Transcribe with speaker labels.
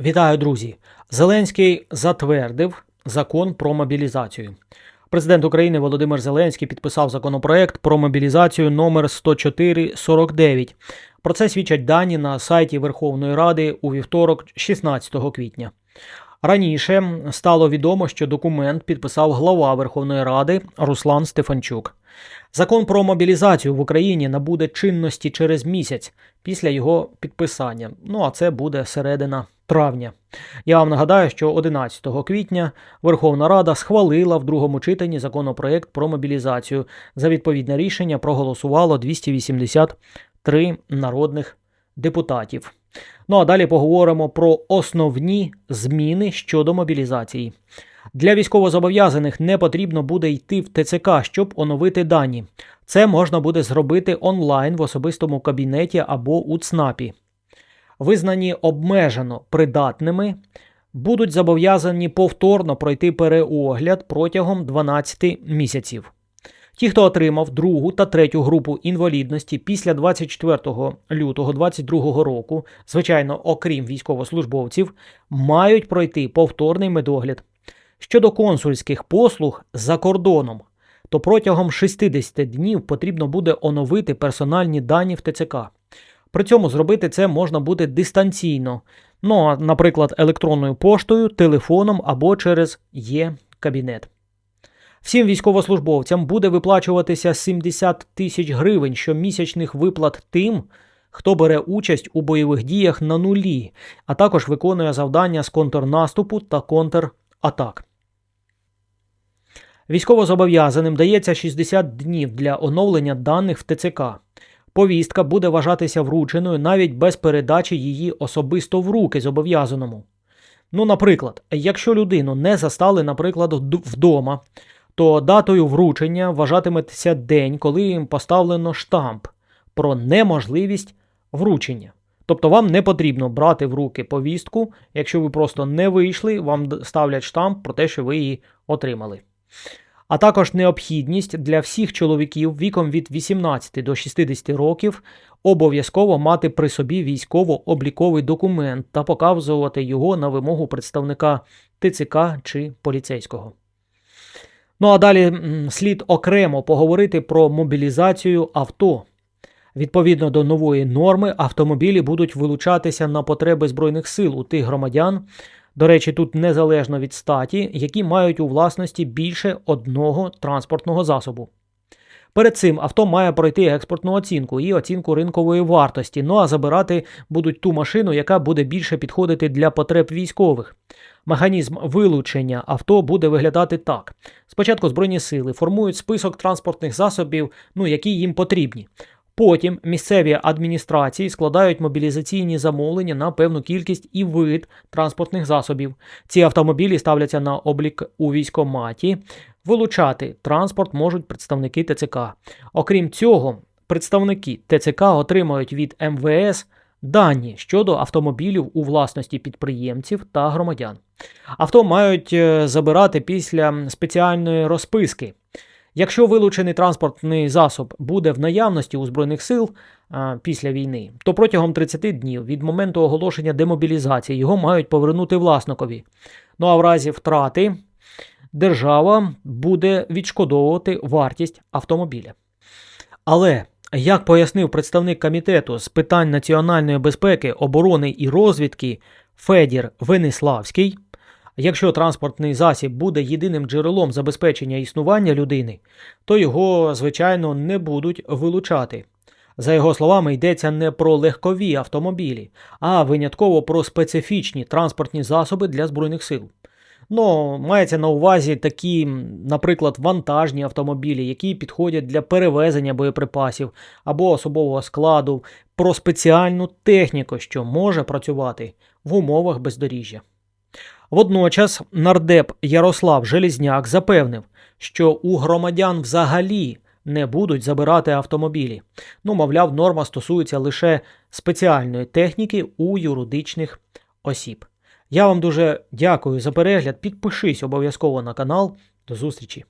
Speaker 1: Вітаю, друзі! Зеленський затвердив закон про мобілізацію. Президент України Володимир Зеленський підписав законопроект про мобілізацію номер 10449. Про це свідчать дані на сайті Верховної Ради у вівторок, 16 квітня. Раніше стало відомо, що документ підписав глава Верховної Ради Руслан Стефанчук. Закон про мобілізацію в Україні набуде чинності через місяць після його підписання. Ну а це буде середина травня. Я вам нагадаю, що 11 квітня Верховна Рада схвалила в другому читанні законопроект про мобілізацію. За відповідне рішення проголосувало 283 народних депутатів. Ну а далі поговоримо про основні зміни щодо мобілізації. Для військовозобов'язаних не потрібно буде йти в ТЦК, щоб оновити дані. Це можна буде зробити онлайн в особистому кабінеті або у ЦНАПі. Визнані обмежено придатними, будуть зобов'язані повторно пройти переогляд протягом 12 місяців. Ті, хто отримав другу та третю групу інвалідності після 24 лютого 2022 року, звичайно, окрім військовослужбовців, мають пройти повторний медогляд. Щодо консульських послуг за кордоном, то протягом 60 днів потрібно є оновити персональні дані в ТЦК. При цьому зробити це можна буде дистанційно, ну, наприклад, електронною поштою, телефоном або через Є-кабінет. Всім військовослужбовцям буде виплачуватися 70 тисяч гривень щомісячних виплат тим, хто бере участь у бойових діях на нулі, а також виконує завдання з контрнаступу та контратак. Військовозобов'язаним дається 60 днів для оновлення даних в ТЦК. Повістка буде вважатися врученою навіть без передачі її особисто в руки зобов'язаному. Ну, наприклад, якщо людину не застали, наприклад, вдома, то датою вручення вважатиметься день, коли їм поставлено штамп про неможливість вручення. Тобто вам не потрібно брати в руки повістку, якщо ви просто не вийшли, вам ставлять штамп про те, що ви її отримали. А також необхідність для всіх чоловіків віком від 18 до 60 років обов'язково мати при собі військово-обліковий документ та показувати його на вимогу представника ТЦК чи поліцейського. Ну а далі слід окремо поговорити про мобілізацію авто. Відповідно до нової норми, автомобілі будуть вилучатися на потреби Збройних сил у тих громадян, до речі, тут незалежно від статі, які мають у власності більше одного транспортного засобу. Перед цим авто має пройти експортну оцінку і оцінку ринкової вартості, ну а забирати будуть ту машину, яка буде більше підходити для потреб військових. Механізм вилучення авто буде виглядати так: спочатку Збройні сили формують список транспортних засобів, ну які їм потрібні. Потім місцеві адміністрації складають мобілізаційні замовлення на певну кількість і вид транспортних засобів. Ці автомобілі ставляться на облік у військоматі. Вилучати транспорт можуть представники ТЦК. Окрім цього, представники ТЦК отримають від МВС дані щодо автомобілів у власності підприємців та громадян. Авто мають е, забирати після спеціальної розписки. Якщо вилучений транспортний засоб буде в наявності у Збройних сил а, після війни, то протягом 30 днів від моменту оголошення демобілізації його мають повернути власникові. Ну а в разі втрати держава буде відшкодовувати вартість автомобіля. Але як пояснив представник комітету з питань національної безпеки, оборони і розвідки Федір Вениславський, Якщо транспортний засіб буде єдиним джерелом забезпечення існування людини, то його, звичайно, не будуть вилучати. За його словами, йдеться не про легкові автомобілі, а винятково про специфічні транспортні засоби для Збройних сил. Ну, мається на увазі такі, наприклад, вантажні автомобілі, які підходять для перевезення боєприпасів або особового складу, про спеціальну техніку, що може працювати в умовах бездоріжжя. Водночас нардеп Ярослав Желізняк запевнив, що у громадян взагалі не будуть забирати автомобілі. Ну, мовляв, норма стосується лише спеціальної техніки у юридичних осіб. Я вам дуже дякую за перегляд. Підпишись обов'язково на канал. До зустрічі!